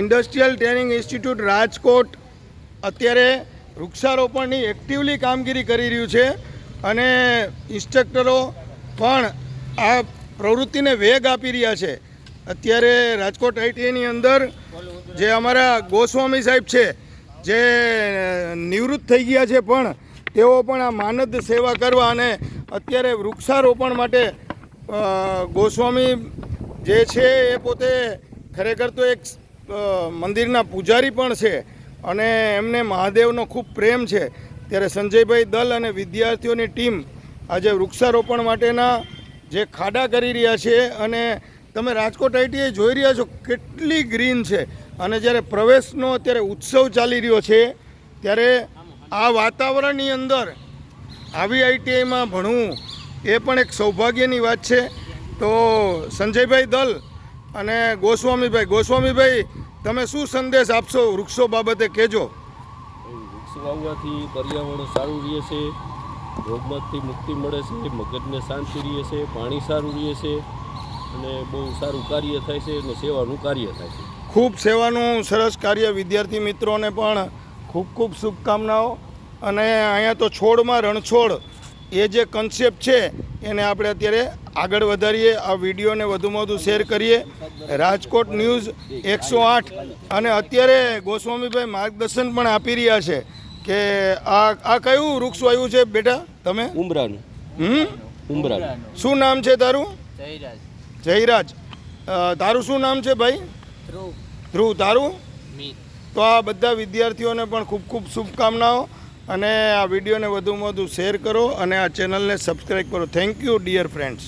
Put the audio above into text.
Industrial training institute Rajkot અત્યારે વૃક્ષારોપણની actively કામગીરી કરી રહ્યું છે અને ઇન્સ્ટ્રક્ટરો પણ આ પ્રવૃત્તિને વેગ આપી રહ્યા છે. અત્યારે રાજકોટ આઈટીઆઈની અંદર જે અમારા ગોસ્વામી સાહેબ છે, જે નિવૃત્ત થઈ ગયા છે પણ તેઓ પણ આ માનદ સેવા કરવા અને અત્યારે વૃક્ષારોપણ માટે ગોસ્વામી જે છે એ પોતે ખરેખર તો એક મંદિરના પૂજારી પણ છે અને એમને મહાદેવનો ખૂબ પ્રેમ છે. ત્યારે સંજયભાઈ દલ અને વિદ્યાર્થીઓની ટીમ આજે વૃક્ષારોપણ માટેના જે ખાડા કરી રહ્યા છે અને તમે રાજકોટ આઈટીઆઈ જોઈ રહ્યા છો કેટલી ગ્રીન છે. અને જ્યારે પ્રવેશનો અત્યારે ઉત્સવ ચાલી રહ્યો છે, ત્યારે આ વાતાવરણની અંદર આવી આઈટીઆઈમાં ભણવું એ પણ એક સૌભાગ્યની વાત છે. તો સંજયભાઈ દલ અને ગોસ્વામીભાઈ ગોસ્વામીભાઈ તમે શું સંદેશ આપશો વૃક્ષો બાબતે કહેજો. વૃક્ષ વાવવાથી પર્યાવરણ સારું રહે છે રોગમાંથી મુક્તિ મળે છે મગજને શાંતિ રહે છે પાણી સારું રહે છે અને બહુ સારું કાર્ય થાય છે અને સેવાનું કાર્ય થાય છે. ખૂબ સેવાનું સરસ કાર્ય વિદ્યાર્થી મિત્રોને પણ ખૂબ ખૂબ શુભકામનાઓ. અને અહીંયા તો છોડમાં રણછોડ એ જે કન્સેપ્ટ છે એને આપણે અત્યારે આગળ વધારીએ આ વિડીયોને વધુમાં વધુ શેર કરીએ. રાજકોટ ન્યૂઝ એકસો આઠ. અને અત્યારે ગોસ્વામીભાઈ માર્ગદર્શન પણ આપી રહ્યા છે કે આ આ કયું વૃક્ષ વાયું છે બેટા તમે? ઉમરાનું. હમ? ઉમરાનું. શું નામ છે તારું? જયરાજ. જયરાજ. તારું શું નામ છે ભાઈ? ધ્રુવ. ધ્રુવ તારું? તો આ બધા વિદ્યાર્થીઓને પણ ખૂબ ખૂબ શુભકામનાઓ. અને આ વિડીયોને વધુમાં વધુ શેર કરો અને આ ચેનલને સબસ્ક્રાઈબ કરો. Thank you dear friends